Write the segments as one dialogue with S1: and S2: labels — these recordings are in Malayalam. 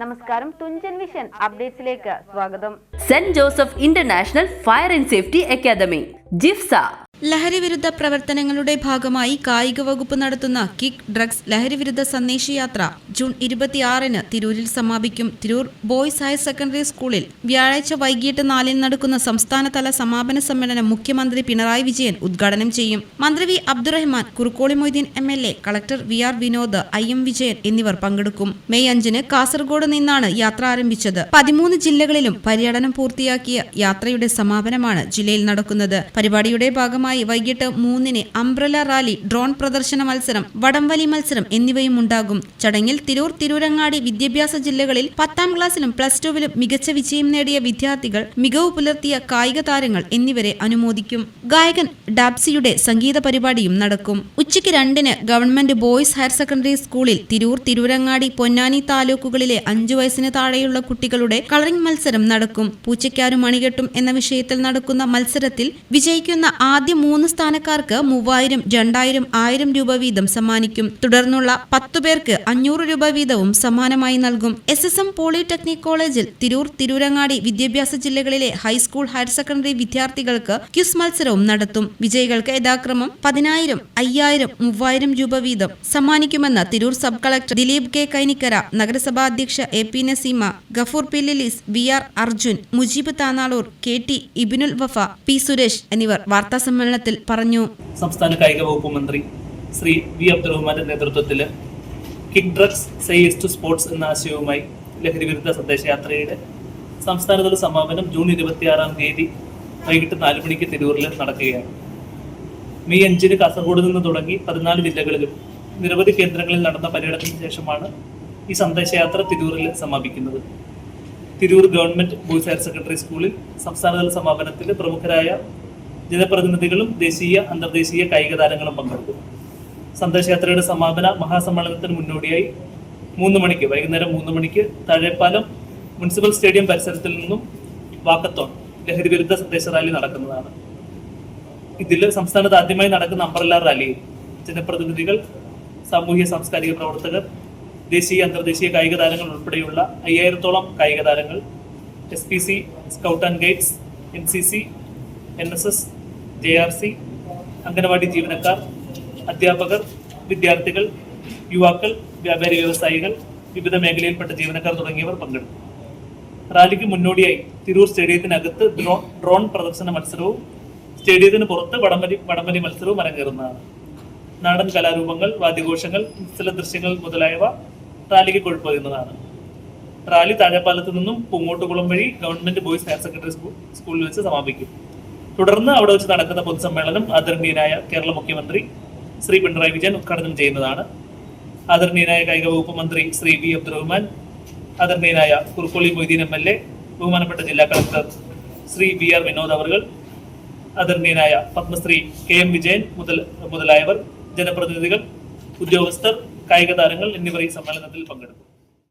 S1: നമസ്കാരം തുഞ്ചൻ വിഷൻ അപ്ഡേറ്റ്സിലേക്ക് സ്വാഗതം.
S2: Saint Joseph international fire and safety academy JIFS.
S3: ലഹരിവിരുദ്ധ പ്രവർത്തനങ്ങളുടെ ഭാഗമായി കായിക വകുപ്പ് നടത്തുന്ന കിക്ക് ഡ്രഗ്സ് ലഹരിവിരുദ്ധ സന്ദേശയാത്ര ജൂൺ ഇരുപത്തിയാറിന് തിരൂരിൽ സമാപിക്കും. തിരൂർ ബോയ്സ് ഹയർ സെക്കൻഡറി സ്കൂളിൽ വ്യാഴാഴ്ച വൈകിട്ട് നാലിന് നടക്കുന്ന സംസ്ഥാനതല സമാപന സമ്മേളനം മുഖ്യമന്ത്രി പിണറായി വിജയൻ ഉദ്ഘാടനം ചെയ്യും. മന്ത്രി V Abdurahman Kurukkoli Moideen M L A collector V R Vinod I M Vijayan എന്നിവർ പങ്കെടുക്കും. മെയ് അഞ്ചിന് കാസർഗോഡ് നിന്നാണ് യാത്ര ആരംഭിച്ചത്. പതിമൂന്ന് ജില്ലകളിലും പര്യടനം പൂർത്തിയാക്കിയ യാത്രയുടെ സമാപനമാണ് ജില്ലയിൽ നടക്കുന്നത്. പരിപാടിയുടെ ഭാഗമായി വൈകിട്ട് മൂന്നിന് അംബ്രല റാലി ഡ്രോൺ പ്രദർശന മത്സരം വടംവലി മത്സരം എന്നിവയും ഉണ്ടാകും ചടങ്ങിൽ തിരൂർ തിരൂരങ്ങാടി വിദ്യാഭ്യാസ ജില്ലകളിൽ പത്താം ക്ലാസ്സിലും പ്ലസ് ടുവിലും മികച്ച വിജയം നേടിയ വിദ്യാർത്ഥികൾ മികവ് പുലർത്തിയ കായിക താരങ്ങൾ എന്നിവരെ അനുമോദിക്കും. ഗായകൻ ഡാബ്സിയുടെ സംഗീത പരിപാടിയും നടക്കും. ഉച്ചയ്ക്ക് രണ്ടിന് ഗവൺമെന്റ് ബോയ്സ് ഹയർ സെക്കൻഡറി സ്കൂളിൽ തിരൂർ തിരൂരങ്ങാടി പൊന്നാനി താലൂക്കുകളിലെ അഞ്ചു വയസ്സിന് താഴെയുള്ള കുട്ടികളുടെ കളറിംഗ് മത്സരം നടക്കും. പൂച്ചയ്ക്കാരും മണികെട്ടും എന്ന വിഷയത്തിൽ നടക്കുന്ന മത്സരത്തിൽ വിജയിക്കുന്ന ആദ്യ മൂന്ന് സ്ഥാനക്കാർക്ക് മൂവായിരം രണ്ടായിരം ആയിരം രൂപ വീതം സമ്മാനിക്കും. തുടർന്നുള്ള പത്തു പേർക്ക് അഞ്ഞൂറ് രൂപ വീതവും സമ്മാനമായി നൽകും. എസ് എസ് എം പോളിടെക്നിക് കോളേജിൽ തിരൂർ തിരൂരങ്ങാടി വിദ്യാഭ്യാസ ജില്ലകളിലെ ഹൈസ്കൂൾ ഹയർ സെക്കൻഡറി വിദ്യാർത്ഥികൾക്ക് ക്യുസ് മത്സരവും നടത്തും. വിജയികൾക്ക് യഥാക്രമം പതിനായിരം അയ്യായിരം മൂവായിരം രൂപ വീതം സമ്മാനിക്കുമെന്ന് Tirur sub collector Dileep K Kainikkara നഗരസഭാ അധ്യക്ഷ A P Naseema Gafoor P Lilees V R Arjun Mujeeb Tanalur K T Ibinul Wafa P Suresh എന്നിവർ വാർത്താസമ്മേളനത്തിൽ പറഞ്ഞു.
S4: സംസ്ഥാന കായിക വകുപ്പ് മന്ത്രി ശ്രീ വി അബ്ദുറഹ്മാന്റെ നേതൃത്വത്തിൽ kick drugs says to sports എന്ന ആശയവുമായി ലഹരി വിരുദ്ധ സന്ദേശയാത്രയുടെ സംസ്ഥാനതല സമാപനം ജൂൺ ഇരുപത്തിയാറാം തീയതി വൈകിട്ട് നാല് മണിക്ക് തിരൂരിൽ നടക്കുകയാണ്. മെയ് അഞ്ചിന് കാസർഗോഡ് നിന്ന് തുടങ്ങി പതിനാല് ജില്ലകളിലും നിരവധി കേന്ദ്രങ്ങളിൽ നടന്ന പര്യടനത്തിന് ശേഷമാണ് ഈ സന്ദേശയാത്ര തിരൂരിൽ സമാപിക്കുന്നത്. Tirur government boys higher secondary സ്കൂളിൽ സംസ്ഥാനതല സമാപനത്തിൽ പ്രമുഖരായ ജനപ്രതിനിധികളും ദേശീയ അന്തർദേശീയ കായിക താരങ്ങളും പങ്കെടുക്കും. സന്ദേശയാത്രയുടെ സമാപന മഹാസമ്മേളനത്തിന് മുന്നോടിയായി മൂന്ന് മണിക്ക് വൈകുന്നേരം മൂന്ന് മണിക്ക് താഴെപ്പാലം മുനിസിപ്പൽ സ്റ്റേഡിയം പരിസരത്തിൽ നിന്നും വാക്കത്തോൺ ലഹരി വിരുദ്ധ സന്ദേശ റാലി നടക്കുന്നതാണ്. ഇതിൽ സംസ്ഥാനത്ത് ആദ്യമായി നടക്കുന്ന അമ്പർല റാലിയിൽ ജനപ്രതിനിധികൾ സാമൂഹ്യ സാംസ്കാരിക പ്രവർത്തകർ ദേശീയ അന്തർദേശീയ കായിക താരങ്ങൾ ഉൾപ്പെടെയുള്ള അയ്യായിരത്തോളം കായിക താരങ്ങൾ S P C scout and guides N C C N S S J R C anganwadi ജീവനക്കാർ അധ്യാപകർ വിദ്യാർത്ഥികൾ യുവാക്കൾ വ്യാപാരി വ്യവസായികൾ വിവിധ മേഖലയിൽപ്പെട്ട ജീവനക്കാർ തുടങ്ങിയവർ പങ്കെടുത്തു. റാലിക്ക് മുന്നോടിയായി തിരൂർ സ്റ്റേഡിയത്തിനകത്ത് ഡ്രോൺ ഡ്രോൺ പ്രദർശന മത്സരവും സ്റ്റേഡിയത്തിന് പുറത്ത് വടംവലി വടംവലി മത്സരവും അരങ്ങേറുന്നതാണ്. നാടൻ കലാരൂപങ്ങൾ വാദ്യഘോഷങ്ങൾ സ്ഥല ദൃശ്യങ്ങൾ മുതലായവ റാലിക്ക് കൊഴുപ്പകുന്നതാണ് റാലി താഴെപ്പാലത്ത് നിന്നും പൂങ്ങോട്ടുകുളം വഴി government boys higher secondary school സ്കൂളിൽ വെച്ച് സമാപിക്കും. തുടർന്ന് അവിടെ വെച്ച് നടക്കുന്ന പൊതുസമ്മേളനം ആദരണീയനായ കേരള മുഖ്യമന്ത്രി ശ്രീ പിണറായി വിജയൻ ഉദ്ഘാടനം ചെയ്യുന്നതാണ്. ആദരണീയനായ കായിക വകുപ്പ് മന്ത്രി ശ്രീ വി അബ്ദുറഹ്മാൻ ആദരണീയനായ Kurukkoli Moideen M L A ബഹുമാനപ്പെട്ട ജില്ലാ collector Shri B R Vinod അവർ ആദരണീയനായ പത്മശ്രീ കെ എം വിജയൻ മുതൽ മുതലായവർ ജനപ്രതിനിധികൾ ഉദ്യോഗസ്ഥർ കായിക താരങ്ങൾ എന്നിവർ ഈ സമ്മേളനത്തിൽ പങ്കെടുക്കും.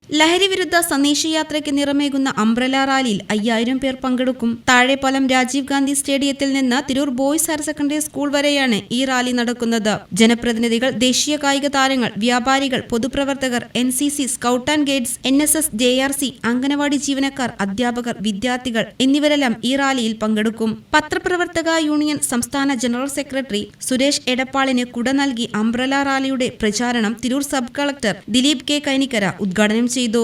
S3: ലഹരിവിരുദ്ധ സന്ദേശയാത്രയ്ക്ക് നിറമേകുന്ന അംബ്രല റാലിയിൽ അയ്യായിരം പേർ പങ്കെടുക്കും. താഴെപ്പാലം രാജീവ് ഗാന്ധി സ്റ്റേഡിയത്തിൽ നിന്ന് Tirur boys higher secondary school വരെയാണ് ഈ റാലി നടക്കുന്നത്. ജനപ്രതിനിധികൾ ദേശീയ കായിക താരങ്ങൾ വ്യാപാരികൾ പൊതുപ്രവർത്തകർ N C C scout and guides N S S J R C anganwadi ജീവനക്കാർ അധ്യാപകർ വിദ്യാർത്ഥികൾ എന്നിവരെല്ലാം ഈ റാലിയിൽ പങ്കെടുക്കും. പത്രപ്രവർത്തക യൂണിയൻ സംസ്ഥാന ജനറൽ സെക്രട്ടറി സുരേഷ് എടപ്പാളിന് കുട നൽകി അംബ്രല റാലിയുടെ പ്രചാരണം Tirur sub collector Dileep K Kainikkara ഉദ്ഘാടനം ചെയ്തു. ചെയ്തു.